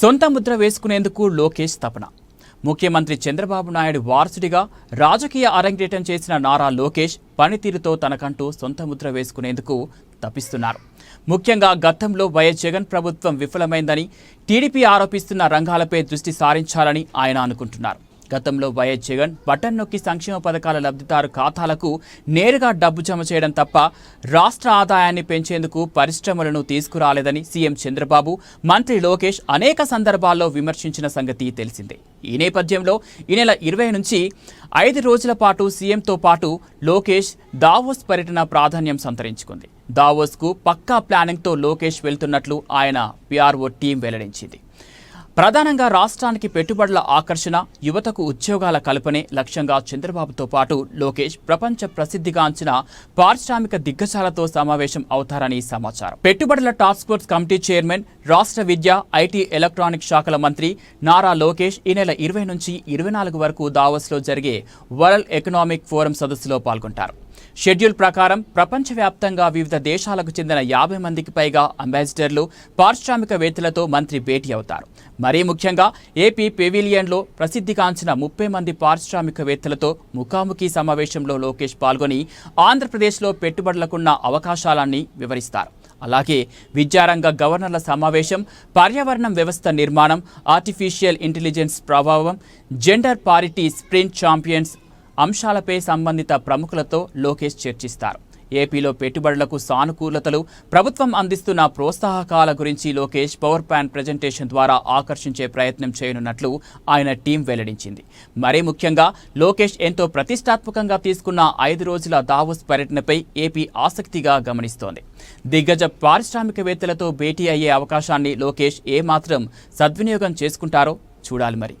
సొంత ముద్ర వేసుకునేందుకు లోకేష్ తపన. ముఖ్యమంత్రి చంద్రబాబు నాయుడు వారసుడిగా రాజకీయ అరంగేటం చేసిన నారా లోకేష్ పనితీరుతో తనకంటూ సొంత ముద్ర వేసుకునేందుకు తప్పిస్తున్నారు ముఖ్యంగా గతంలో వైఎస్ జగన్ ప్రభుత్వం విఫలమైందని టీడీపీ ఆరోపిస్తున్న రంగాలపై దృష్టి సారించాలని ఆయన అనుకుంటున్నారు. గతంలో వైఎస్ జగన్ బటన్ నొక్కి సంక్షేమ పథకాల లబ్ధిదారు ఖాతాలకు నేరుగా డబ్బు జమ చేయడం తప్ప రాష్ట్ర ఆదాయాన్ని పెంచేందుకు పరిశ్రమలను తీసుకురాలేదని సీఎం చంద్రబాబు మంత్రి లోకేష్ అనేక సందర్భాల్లో విమర్శించిన సంగతి తెలిసిందే. ఈ నేపథ్యంలో ఈ నెల ఇరవై నుంచి ఐదు రోజుల పాటు సీఎంతో పాటు లోకేష్ దావోస్ పర్యటన ప్రాధాన్యం సంతరించుకుంది. దావోస్కు పక్కా ప్లానింగ్తో లోకేష్ వెళ్తున్నట్లు ఆయన పిఆర్ఓ టీం వెల్లడించింది. ప్రధానంగా రాష్ట్రానికి పెట్టుబడుల ఆకర్షణ యువతకు ఉద్యోగాల కల్పనే లక్ష్యంగా చంద్రబాబుతో పాటు లోకేష్ ప్రపంచ ప్రసిద్ధిగాంచిన పారిశ్రామిక దిగ్గజాలతో సమావేశం అవుతారని సమాచారం. పెట్టుబడుల టాస్క్ ఫోర్స్ కమిటీ చైర్మన్ రాష్ట్ర విద్య ఐటీ ఎలక్ట్రానిక్ శాఖల మంత్రి నారా లోకేష్ ఈ నెల ఇరవై నుంచి ఇరవై నాలుగు వరకు దావస్లో జరిగే వరల్డ్ ఎకనామిక్ ఫోరం సదస్సులో పాల్గొంటారు. షెడ్యూల్ ప్రకారం ప్రపంచవ్యాప్తంగా వివిధ దేశాలకు చెందిన యాభై మందికి పైగా అంబాసిడర్లు పారిశ్రామికవేత్తలతో మంత్రి భేటీ అవుతారు. మరీ ముఖ్యంగా ఏపీ పెవిలియన్లో ప్రసిద్ధిగాంచిన ముప్పై మంది పారిశ్రామికవేత్తలతో ముఖాముఖి సమావేశంలో లోకేష్ పాల్గొని ఆంధ్రప్రదేశ్లో పెట్టుబడులకున్న అవకాశాలన్నీ వివరిస్తారు. అలాగే విద్యారంగ గవర్నర్ల సమావేశం పర్యావరణం వ్యవస్థ నిర్మాణం ఆర్టిఫిషియల్ ఇంటెలిజెన్స్ ప్రభావం జెండర్ పారిటీ స్ప్రింట్ ఛాంపియన్స్ అంశాలపై సంబంధిత ప్రముఖులతో లోకేష్ చర్చిస్తారు. ఏపీలో పెట్టుబడులకు సానుకూలతలు ప్రభుత్వం అందిస్తున్న ప్రోత్సాహకాల గురించి లోకేష్ పవర్ పాయింట్ ప్రజెంటేషన్ ద్వారా ఆకర్షించే ప్రయత్నం చేయనున్నట్లు ఆయన టీం వెల్లడించింది. మరీ ముఖ్యంగా లోకేష్ ఎంతో ప్రతిష్టాత్మకంగా తీసుకున్న ఐదు రోజుల దావోస్ పర్యటనపై ఏపీ ఆసక్తిగా గమనిస్తోంది. దిగ్గజ పారిశ్రామికవేత్తలతో భేటీ అయ్యే అవకాశాన్ని లోకేష్ ఏమాత్రం సద్వినియోగం చేసుకుంటారో చూడాలి మరి.